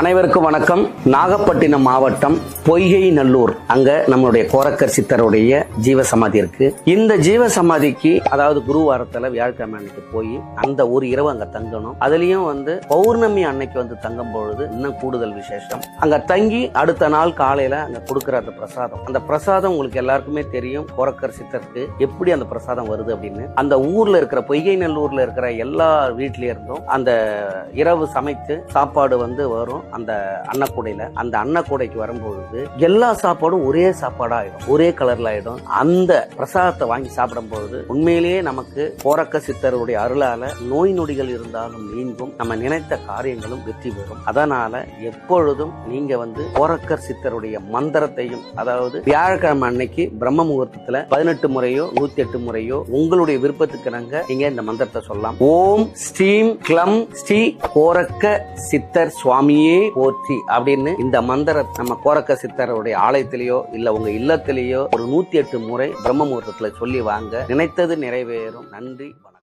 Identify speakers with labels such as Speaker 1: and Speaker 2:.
Speaker 1: அனைவருக்கும் வணக்கம். நாகப்பட்டினம் மாவட்டம் பொய்கை நல்லூர் அங்க நம்மளுடைய கோரக்கர் சித்தருடைய ஜீவ சமாதி இருக்கு. இந்த ஜீவ சமாதிக்கு அதாவது குருவாரத்துல வியாழக்கிழமை அன்னைக்கு போய் அந்த ஒரு இரவு அங்க தங்கணும். அதுலயும் வந்து பௌர்ணமி அன்னைக்கு வந்து தங்கும் பொழுது இன்னும் கூடுதல் விசேஷம். அங்க தங்கி அடுத்த நாள் காலையில அங்க கொடுக்குற அந்த பிரசாதம். அந்த பிரசாதம் உங்களுக்கு எல்லாருக்குமே தெரியும். கோரக்கர் சித்தருக்கு எப்படி அந்த பிரசாதம் வருது அப்படின்னு. அந்த ஊர்ல இருக்கிற பொய்கை நல்லூர்ல இருக்கிற எல்லா வீட்லயும் இருந்தும் அந்த இரவு சமைத்து சாப்பாடு வந்து வரும். அந்த அன்னக்கூடையில அந்த அன்னக்கூடைக்கு வரும்பொழுது எல்லா சாப்பாடும் ஒரே சாப்பாடா ஆயிடும் ஒரே கலர்ல ஆயிடும். அந்த பிரசாதத்தை வாங்கி சாப்பிடும் பொழுது உண்மையிலேயே நமக்கு போரக்க சித்தருடைய அருளால நோய் நொடிகள் இருந்தாலும் நீங்கும் நம்ம நினைத்த காரியங்களும் வெற்றி பெறும். அதனால எப்பொழுதும் நீங்க வந்து போரக்கர் சித்தருடைய மந்திரத்தையும் அதாவது வியாழக்கிழமை அன்னைக்கு பிரம்ம முகூர்த்தத்துல பதினெட்டு முறையோ நூத்தி எட்டு முறையோ உங்களுடைய விருப்பத்துக்கு நாங்க நீங்க இந்த மந்திரத்தை சொல்லலாம். ஓம் ஸ்ரீம் கிளம் ஸ்ரீ கோரக்க சித்தர் சுவாமியே போற்றி அப்படின்னு இந்த மந்திர நம்ம கோரக்க சித்தருடைய ஆலயத்திலேயோ இல்ல உங்க இல்லத்திலேயோ ஒரு நூத்தி எட்டு முறை பிரம்ம முகூர்த்தத்துல சொல்லி வாங்க. நினைத்தது நிறைவேறும். நன்றி.